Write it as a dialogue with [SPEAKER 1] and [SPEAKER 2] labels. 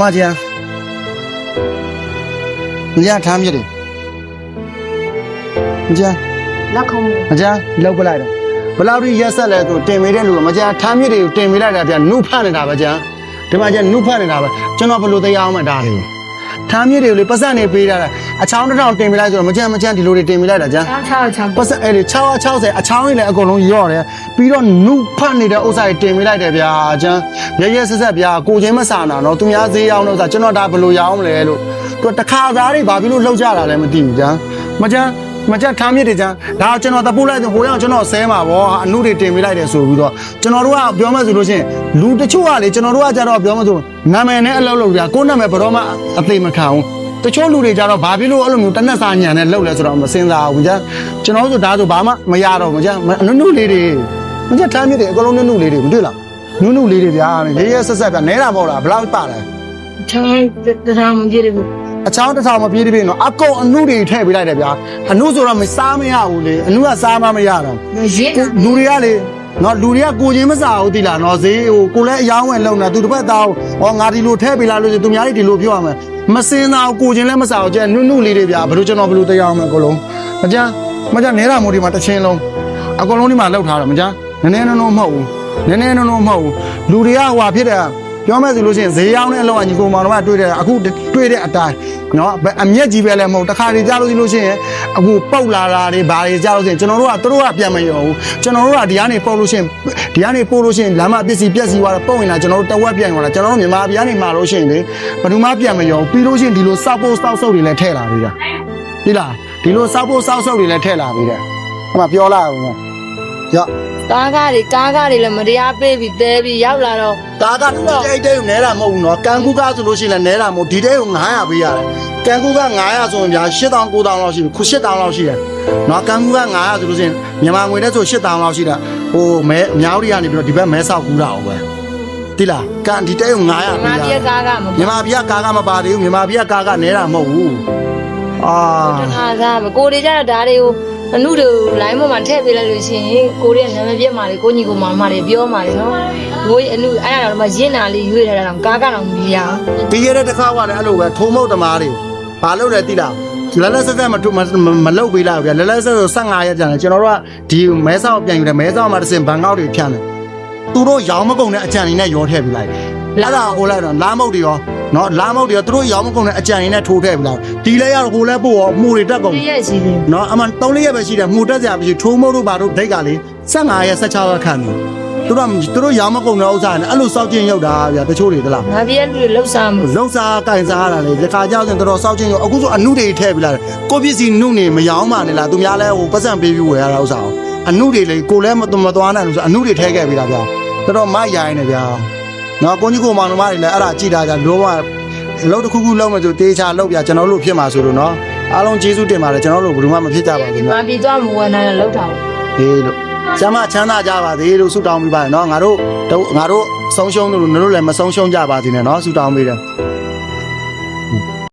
[SPEAKER 1] မကြီးอ่ะမကြီးထားမြစ်တယ်မကြီး
[SPEAKER 2] လက်ခုံး
[SPEAKER 1] မကြီးလောက်ပလိုက်တော့ဘလောက်ထိရက်ဆက်လဲဆိုတင်မေးတဲ့လူကမကြီးထားမြစ်တွေကိုတင်မေးလိုက်တာဗျနုဖတ်နေတာပဲကြာဒီမှာကျနုဖတ်နေတာပဲကျွန်တော်ဘယ်လိုတရားအောင်မတားတယ်ထားမြစ်တွေကိုလေပတ်စံနေပေးတာအချောင်းတစ်ထောင်တင်ပေးလိုက်ဆိုတော့မကြမ်းမကြမ်းဒီလိုတွေတင်ပေးလိုက်တာကြာ
[SPEAKER 2] ချောင်းချောင်းချောင်း
[SPEAKER 1] ပတ်စံအဲ့ဒီ660အချောင်းကြီးလည်းအကုန်လုံးရော့တယ် ပြီးတော့နုဖတ်နေတဲ့ဥစ္စာတွေတင်ပေးလိုက်တယ်ဗျာကျန်ရရဆက်ဆက်ဗျာကိုချင်းမဆာနာတော့သူများဈေးရောက်တော့ဥစ္စာကျွန်တော်ဒါဘယ်လိုရအောင်မလဲလို့သူတခါသားတွေဘာဖြစ်လို့လှုပ်ကြတာလဲမသိဘူးကျန်မကြမ်းမကြမ်းထားမြစ်တွေကျန်ဒါကျွန်တော်တပုတ်လိုက်ဟိုရောက်ကျွန်တော်ဆဲမှာဗောအနုတွေတင်ပေးလိုက်တယ်ဆိုပြီးတော့ကျွန်တော်တို့ကပြောမှဆိုလို့ရှိရင်လူတချို့ကလေကျွန်တော်တို့ကကြတော့ပြောမှဆိုနာမည်နဲ့အလုပ်လုပ်ကြကိုယ့်နာမည်ဘယ်တော့မှအသိမခံဘူးတချို့လူတွေကြတော့ဘာဖြစ်လို့အဲ့လိုမျိုးတနက်စာညံနဲ့လှုပ်လဲဆိုတော့မစင်စားဘူးကြာကျွန်တော်တို့ဆိုဒါဆိုဘာမှမရတော့ဘူးကြာအနုနုလေးတွေ မကြာထားမြစ်တယ်အကုန်လုံးနုနုလေးတွေမတွေ့လားနုနုလေးတွေဗျာရဲရဲဆက်ဆက်ဗျာနဲတာမဟုတ်လားဘယ်လောက်ပါလဲ
[SPEAKER 2] ချောင်းတထောင်မကြည့်ဘူး
[SPEAKER 1] အချောင်းတစ်ထောင်မပြေးတပြေးနော်အကုန်အနုတွေထည့်ပေးလိုက်တယ်ဗျာအနုဆိုတော့မစားမရဘူးလေအနုကစားမမရတော့
[SPEAKER 2] ရင်း
[SPEAKER 1] ကိုလူတွေကလေနော်လူတွေကကိုချင်းမစားဘူးတိလားနော်ဈေးဟိုကိုလည်းအယောင်းဝင်လုံနေတာသူတစ်ပတ်သားဟောငါဒီလိုထည့်ပေးလာလို့ဆိုသူများတွေဒီလိုပြောရမယ်မစင်းသားကိုချင်းလည်းမစားဘူးကျဲနုနုလေးတွေဗျာဘယ်လိုကျွန်တော်ဘယ်လိုတရားအောင်မလဲအကုန်လုံးမကြမကြနဲတာမို့ဒီမှာတစ်ချင်းလုံးအကုန်လုံးဒီမှာလောက်ထားတော့မကြ နည်းနည်းနုံနုံမဟုတ်ဘူးနည်းနည်းနုံနုံမဟုတ်ဘူးလူတွေကဟိုဟာဖြစ်တယ်ပြောမယ်ဆိုလို့ရှိရင်ဈေးရောက်တဲ့အလောက်အညီကိုမောင်တော်ကတွေ့တယ်အခုတွေ့တဲ့အတိုင်းနော်အမျက်ကြီးပဲလည်းမဟုတ်တခါတည်းကြားလို့ရှိလို့ရှိရင်အခုပုတ်လာတာတွေဘာတွေကြားလို့ရှိရင်ကျွန်တော်တို့ကသူတို့ကပြန်မရောဘူးကျွန်တော်တို့ကဒီကနေပုတ်လို့ရှိရင်ဒီကနေပို့လို့ရှိရင်လမ်းမပစ္စည်းပြက်စီသွားတော့ပုတ်ရင်လာကျွန်တော်တို့တဝက်ပြန်သွားတာကျွန်တော်တို့မြန်မာပြည်ကနေမှာလို့ရှိရင်လေဘယ်သူမှပြန်မရောဘူးပြီးလို့ရှိရင်ဒီလိုစောက်ဖို့စောက်ဆုပ်တွေလည်းထည့်လာပြီးတာဒီလားဒီလိုစောက်ဖို့စောက်ဆုပ်တွေလည်းထည့်လာပြီးတယ်ဟိုမှာပြောလာအောင်ရော့
[SPEAKER 2] ကားကားတွေကားကားတွေလည်းမတရားပေးပြီးတဲပြီးရောက်လာတော့
[SPEAKER 1] ဒါကတိတ်တိတ်နဲတာမဟုတ်ဘူးနော်ကန်ကူကဆိုလို့ရှိရင်လည်းနဲတာမဟုတ်ဒီတဲကို900ပေးရတယ်ကန်ကူက900ဆိုရင်ဗျာ8000 9000လောက်ရှိပြီခု8000လောက်ရှိတယ်နော်ကန်ကူက900ဆိုလို့ရှိရင်မြန်မာငွေနဲ့ဆို8000လောက်ရှိတာဟိုမဲအများကြီးကနေပြီးတော့ဒီဘက်မဲဆောက်ကူးတာဟုတ်ပဲတိလားကန်ဒီတဲကို900
[SPEAKER 2] ငါ
[SPEAKER 1] ပေးရ
[SPEAKER 2] ပြက်ကားကမ
[SPEAKER 1] မြန်မာပြည်ကကားကမပါသေးဘူးမြန်မာပြည်ကကားကနဲတာမဟုတ်ဘူးအာ
[SPEAKER 2] တခါစားမကိုတွေကြတော့ဒါတွေကို အမှုတွေလိုင်းပေါ်မှာထည့်ပေးလိုက်လို့ရှိရင်ကိုတွေကနာမည်ပြက်မာလေကိုညီကိုမောင်မတွေပြောမာလေနော်ကိုအမှုအဲ့ဒါတော့မှရင်းနာလေးရွေးထားတာတော့ကားကတော့မရအောင်
[SPEAKER 1] ပြီးရတဲ့တစ်ခါကလည်းအဲ့လိုပဲထုံးမုတ်သမားတွေဘာလို့လဲတိလားလက်လက်ဆက်ဆက်မထုမမလုတ်ပေးလိုက်ဘူးဗျလက်လက်ဆက်ဆက်15ရက်ကြာတယ်ကျွန်တော်တို့ကဒီမဲဆောက်ပြန်ယူတယ်မဲဆောက်မှာတစ်စင်ဘန်ကောက်တွေဖြန့်တယ်သူတို့ရောင်းမကုန်တဲ့အကြံတွေနဲ့ရောထည့်ပေးလိုက်အဲ့ဒါဟိုလိုက်တော့လာမုတ်တွေရော နော်လာမုတ်တွေရောသူတို့ရောင်းမကုန်တဲ့အကြံတွေနဲ့ထိုးထည့်ပေးလိုက်ဒီလဲရတော့ဟိုလဲပို့ရောမှုတွေတက်ကုန်
[SPEAKER 2] ပြည့်ရှိတယ်
[SPEAKER 1] နော်အမှန်3ရက်ပဲရှိတယ်မှုတက်ကြပြီထိုးမုတ်တို့ဘာတို့ဒိတ်ကလေ15ရက်16ရက်ခန့်တယ်သူတို့သူတို့ရောင်းမကုန်တဲ့ဥစ္စာနဲ့အဲ့လိုစောက်ကျင်ရောက်တာဗျတချို့တွေတလား
[SPEAKER 2] ငါပြက်လူတွေလှုပ်ရှားမှု
[SPEAKER 1] လုံးစားကင်စားရတာလေဒီခါကြောက်ရင်တော်တော်စောက်ချင်းရောအခုဆိုအနုတွေထည့်ပြလာတယ်ကိုပစ္စည်းနုနေမယောင်းပါနဲ့လားသူများလဲဟိုပတ်စံပေးပြီးဝယ်ရတာဥစ္စာအောင်အနုတွေလေကိုလည်းမမသွားနိုင်လို့ဆိုအနုတွေထည့်ခဲ့ပြီလားဗျာတော်တော်မရိုင်းနေဗျာ နော်ကိုကြီးကိုမောင်နှမတွေလည်းအဲ့ဒါကြည်တာကြလောဘလုံးတစ်ခုခုလုံးမယ်ဆိုတေးချလောက်ဗျာကျွန်တော်တို့ဖြစ်မှာဆိုလို့နော်အားလုံးကျေးဇူးတင်ပါတယ်ကျွန်တော်တို့ဘယ်သူမှမဖြစ်ကြပါဘူး
[SPEAKER 2] ဒီ
[SPEAKER 1] နော်
[SPEAKER 2] မှာပြီးသွားမဝင်နိုင်တော့လှုပ်တာပေါ့
[SPEAKER 1] ဟေးလို့ကျမချမ်းသာကြပါသေးလို့ဆုတောင်းပေးပါတယ်နော်ငါတို့တို့ငါတို့ဆုံးရှုံးလို့တို့လည်းမဆုံးရှုံးကြပါစေနဲ့နော်ဆုတောင်းပေးတယ်